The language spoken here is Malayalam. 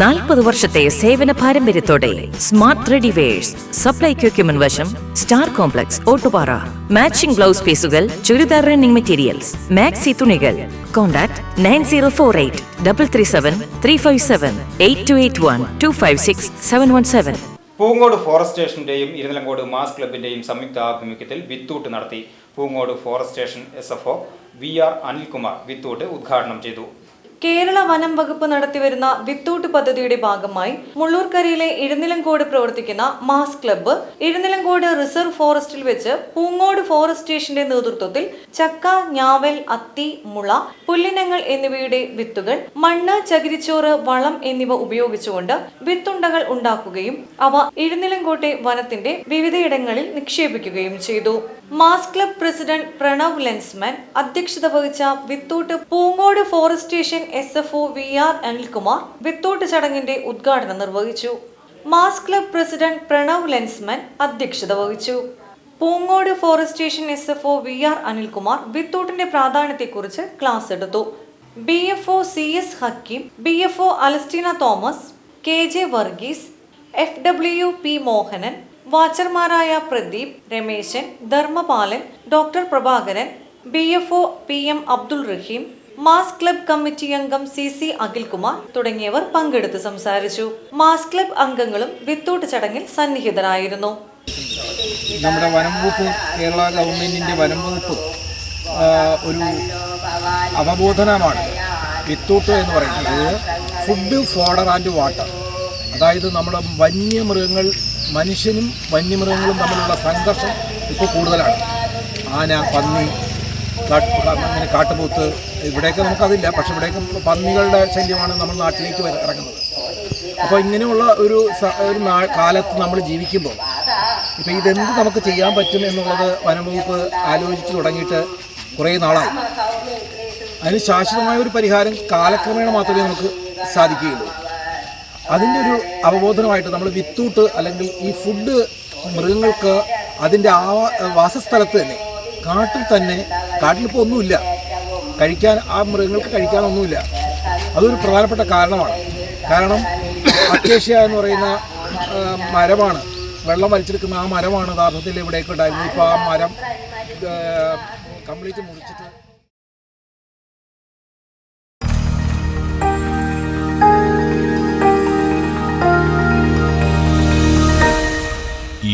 നാൽപ്പത് വർഷത്തെ സേവന പാരമ്പര്യത്തോടെ സ്മാർട്ട് റെഡിവേഴ്സ് സപ്ലൈ എക്യുപ്മെന്റ് വശം star complex Ottupara. Matching blouse പീസുകൾ ചുരിദാർ റണ്ണിംഗ് മെറ്റീരിയൽസ്. മാക്സി തുണികൾ. Contact nine zero four eight double three seven three five seven eight two eight one two five six seven one seven. Poongode forest സ്റ്റേഷന്റെയും Irunilamkode mass ക്ലബിന്റെയും സംയുക്ത ആഭിമുഖ്യത്തിൽ വിത്തൂട്ട് നടത്തി. Poongode forest station S F V R Anilkumar വിത്തൂട്ട് ഉദ്ഘാടനം ചെയ്തു. കേരള വനം വകുപ്പ് നടത്തിവരുന്ന വിത്തൂട്ട് പദ്ധതിയുടെ ഭാഗമായി മുള്ളൂർക്കരയിലെ ഇഴനിലങ്കോട് പ്രവർത്തിക്കുന്ന മാസ് ക്ലബ്ബ് ഇഴനിലങ്കോട് റിസർവ് ഫോറസ്റ്റിൽ വെച്ച് പൂങ്ങോട് ഫോറസ്റ്റ് സ്റ്റേഷന്റെ നേതൃത്വത്തിൽ ചക്ക ഞാവൽ അത്തി മുള പുല്ലിനങ്ങൾ എന്നിവയുടെ വിത്തുകൾ മണ്ണ് ചകിരിച്ചോറ് വളം എന്നിവ ഉപയോഗിച്ചുകൊണ്ട് വിത്തുണ്ടകൾ ഉണ്ടാക്കുകയും അവ ഇഴനിലങ്കോട്ടെ വനത്തിന്റെ വിവിധയിടങ്ങളിൽ നിക്ഷേപിക്കുകയും ചെയ്തു. Mass club president Pranav Lensman അധ്യക്ഷത വഹിച്ച without Poongode forest station S F O V R Anilkumar without ചടങ്ങിന്റെ ഉദ്ഘാടനം നിർവഹിച്ചു. Mass club president Pranav Lensman അധ്യക്ഷത വഹിച്ചു. Poongode forest station S F O V R Anilkumar വിത്തോട്ടിന്റെ പ്രാധാന്യത്തെക്കുറിച്ച് ക്ലാസ് എടുത്തു. B F O C S Hakeem B F O Alastina Thomas K J Varghese F W P Mohanan വാച്ചർമാരായ Pradeep Rameshan Dharmapalan doctor Prabhakaran B F O P M Abdul Rahim mass club committee അംഗം സി സി അഖിൽകുമാർ തുടങ്ങിയവർ പങ്കെടുത്ത് സംസാരിച്ചു. മാസ് ക്ലബ് അംഗങ്ങളും വിത്തൂട്ട് ചടങ്ങിൽ സന്നിഹിതരായിരുന്നു. നമ്മുടെ വനം കേരള ഗവൺമെന്റിന്റെ വനം ഒരു അവബോധനമാണ് വിത്തൂട്ട് എന്ന് പറയുന്നത്. ഫുഡ് ഫോഡർ ആൻഡ് വാട്ടർ അതായത് നമ്മുടെ വന്യമൃഗങ്ങൾ മനുഷ്യനും വന്യമൃഗങ്ങളും തമ്മിലുള്ള സംഘർഷം ഇപ്പോൾ കൂടുതലാണ്. ആന പന്നി അങ്ങനെ കാട്ടുപോത്ത് ഇവിടെയൊക്കെ നമുക്കതില്ല. പക്ഷെ ഇവിടെയൊക്കെ പന്നികളുടെ ശല്യമാണ് നമ്മൾ നാട്ടിലേക്ക് ഇറങ്ങുന്നത്. അപ്പോൾ ഇങ്ങനെയുള്ള ഒരു ഒരു കാലത്ത് നമ്മൾ ജീവിക്കുമ്പോൾ ഇപ്പം ഇതെന്ത് നമുക്ക് ചെയ്യാൻ പറ്റും എന്നുള്ളത് വനംവകുപ്പ് ആലോചിച്ച് തുടങ്ങിയിട്ട് കുറേ നാളാണ് അതിന് ശാശ്വതമായ ഒരു പരിഹാരം കാലക്രമേണ മാത്രമേ നമുക്ക് സാധിക്കുകയുള്ളൂ. അതിന്റെ ഒരു അവബോധനമായിട്ട് നമ്മൾ വിത്തൂട്ട് അല്ലെങ്കിൽ ഈ ഫുഡ് മൃഗങ്ങൾക്ക് അതിന്റെ ആ വാസസ്ഥലത്ത് തന്നെ കാട്ടിൽ തന്നെ കാട്ടിലിപ്പോൾ ഒന്നുമില്ല. കഴിക്കാൻ ആ മൃഗങ്ങൾക്ക് കഴിക്കാനൊന്നുമില്ല. അതൊരു പ്രധാനപ്പെട്ട കാരണമാണ്. കാരണം അക്കേഷ്യ എന്ന് പറയുന്ന മരമാണ് വെള്ളം വലിച്ചെടുക്കുന്ന ആ മരമാണ് യഥാർത്ഥത്തിൽ ഇവിടേക്ക് ഉണ്ടായിരുന്നത്. ഇപ്പോൾ ആ മരം കംപ്ലീറ്റ് മുറിച്ചിട്ട്